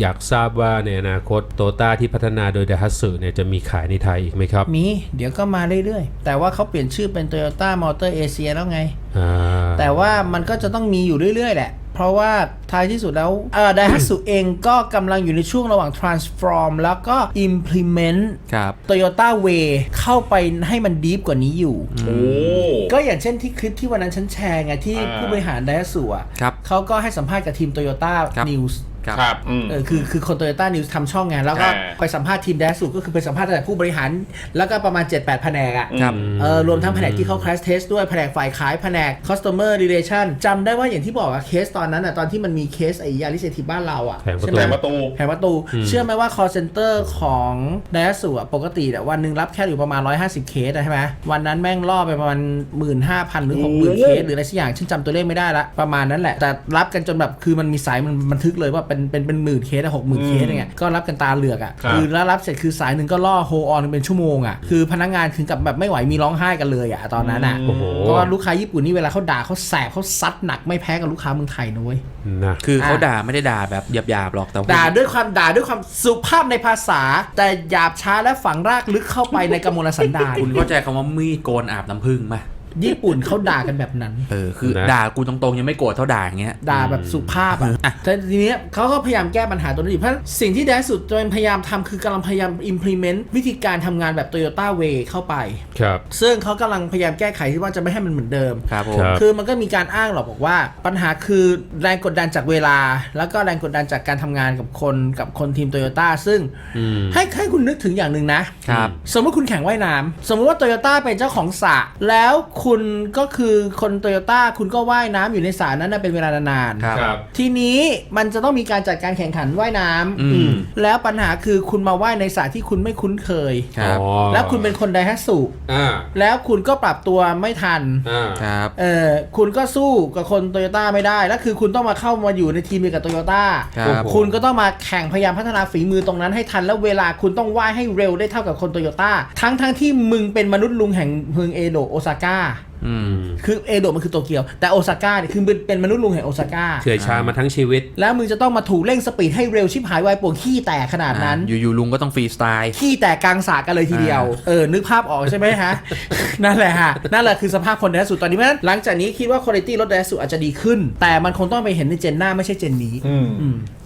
อยากทราบว่าในอนาคตโตต้าที่พัฒนาโดย Daihatsu เนี่ยจะมีขายในไทยอีกไหมครับ มี เดี๋ยวก็มาเรื่อยๆ แต่ว่าเขาเปลี่ยนชื่อเป็น Toyota Motor Asia แล้วไงอ่าแต่ว่ามันก็จะต้องมีอยู่เรื่อยๆ แหละ เพราะว่าท้ายที่สุดแล้วเอ่อ Daihatsu เองก็กำลังอยู่ในช่วงระหว่าง transform แล้วก็ implement ครับ Toyota Way เข้าไปให้มันดีฟกว่านี้อยู่โอ้ก็อย่างเช่นที่คลิปที่วันนั้นฉันแชร์ไงที่อ่าผู้บริหาร Daihatsu อะครับเขาก็ให้สัมภาษณ์กับทีม Toyota ครับ News ครับครับอืมเออคือคือคน Toyota News ทำช่องไงแล้วก็อ่าไปสัมภาษณ์ทีม Daihatsu ก็คือไปสัมภาษณ์ตั้งแต่ผู้บริหาร แล้วก็ประมาณ 7-8 แผนกอะครับเออรวมทั้งแผนกที่เขา crash test ด้วยแผนกฝ่ายขายแผนก customer relation จำได้ว่าอย่างที่บอกอะเคสตอนนั้นอะตอนที่มันมีเคสไอ้ยาริเซทีบ้านเราอะแผงประตูใช่ไหแผมงประตูแผงประตู เชื่อไหมว่า call center ของไดอาสูอะปกติอะวันหนึ่งรับแค่อยู่ประมาณ 150 เคสอะใช่ไหมวันนั้นแม่งล่อไปประมาณ 15,000 หรือโอ้60,000 เคสหรืออะไรสักอย่างฉันจำตัวเลขไม่ได้ละประมาณนั้นแหละแต่รับกันจนแบบคือมันมีสายมันบันทึกเลยว่าเป็นเป็นเป็นหมื่นเคสอะหกหมื่นเคสอะไรเงี้ยก็รับกันตาเหลือกอะครับคือแล้วรับเสร็จคือสายหนึ่งก็ล่อโฮออนเป็นชั่วโมงอะคือพนักงานถึงกับแบบไม่ไหวมีร้องไห้กันเลยอะตอนนั้นอะโอ้โหเพราะว่าลูกค้าญี่ปุ่นนี่เวลาเขาด่าเขาแสบเขาซัดหนักไม่แพ้กับลูกค้าเมืองไทยนะเว้ยนะคือเขาอะด่าไม่ได้ด่าแบบหยาบๆหรอกแต่ว่าด่าด้วยความด่าด้วยความสุภาพในภาษา แต่หยาบช้าและฝังรากลึกเข้าไปในกมลสันดานคุณเข้าใจคำว่ามีดโกนอาบน้ำผึ้งไหม ญี่ปุ่นเขาด่ากันแบบนั้น เออคือด่ากูตรงๆยังไม่โกรธเท่าด่าอย่างเงี้ย ด่าแบบสุภาพอะแต่ทีเนี้ยเขาก็พยายามแก้ปัญหาตัวนี้อยู่เพราะสิ่งที่แดนสุดตัวเองพยายามทำคือกำลังพยายาม implement วิธีการทำงานแบบ Toyota Way เข้าไป ครับ ซึ่งเขากำลังพยายามแก้ไขที่ว่าจะไม่ให้มันเหมือนเดิม ครับผม ครับ คือมันก็มีการอ้างหรอกบอกว่า ปัญหาคือแรงกดดันจากเวลา แล้วก็แรงกดดันจากการทำงานกับคนกับคนทีมโตโยต้าซึ่งอืม ให้ให้คุณนึกถึงอย่างหนึ่งนะครับ สมมติคุณแข่งว่ายน้ำสมมติว่าโตโยต้าเป็นเจ้าของสระแล้วคุณก็คือคนโตโยต้าคุณก็ว่ายน้ำอยู่ในสระนั้นนะเป็นเวลานานๆ ครับครับทีนี้มันจะต้องมีการจัดการแข่งขันว่ายน้ำอืมอืม แล้วปัญหาคือคุณมาว่ายในสระที่คุณไม่คุ้นเคย ครับอ๋อแล้วคุณเป็นคนไดฮัตสุอ่าแล้วคุณก็ปรับตัวไม่ทัน อ่าครับ เออคุณก็สู้กับคนโตโยต้าไม่ได้ แล้วคือคุณต้องมาเข้ามาอยู่ในทีมเดียวกับโตโยต้า ครับ คุณก็ต้องมาแข่งพยายามพัฒนาฝีมือตรงนั้นให้ทัน แล้วเวลาคุณต้องว่ายให้เร็วได้เท่ากับคนโตโยต้า ทั้งทั้งที่มึงเป็นมนุษย์ลุงแห่งเมืองเอโดะโอซาก้าอืมคือเอโดะมันคือโตเกียว แต่โอซาก้าเนี่ยคือเป็นมนุษย์ลุงแห่งโอซาก้าเฉื่อยชามาทั้งชีวิต แล้วมึงจะต้องมาถูกเร่งสปีดให้เร็วชิบหายวายป่วงขี้แตกขนาดนั้นอ่าอยู่ๆลุงก็ต้องฟรีสไตล์ ขี้แตกกลางสระกันเลยทีเดียว เออ นึกภาพออกใช่ไหมฮะ นั่นแหละฮะ นั่นแหละคือสภาพคนไดอาสุตอนนี้เพราะฉะนั้นหลังจากนี้คิดว่าคุณภาพรถไดอาสุอาจจะดีขึ้น แต่มันคงต้องไปเห็นในเจนหน้าไม่ใช่เจนนี้อืมอืม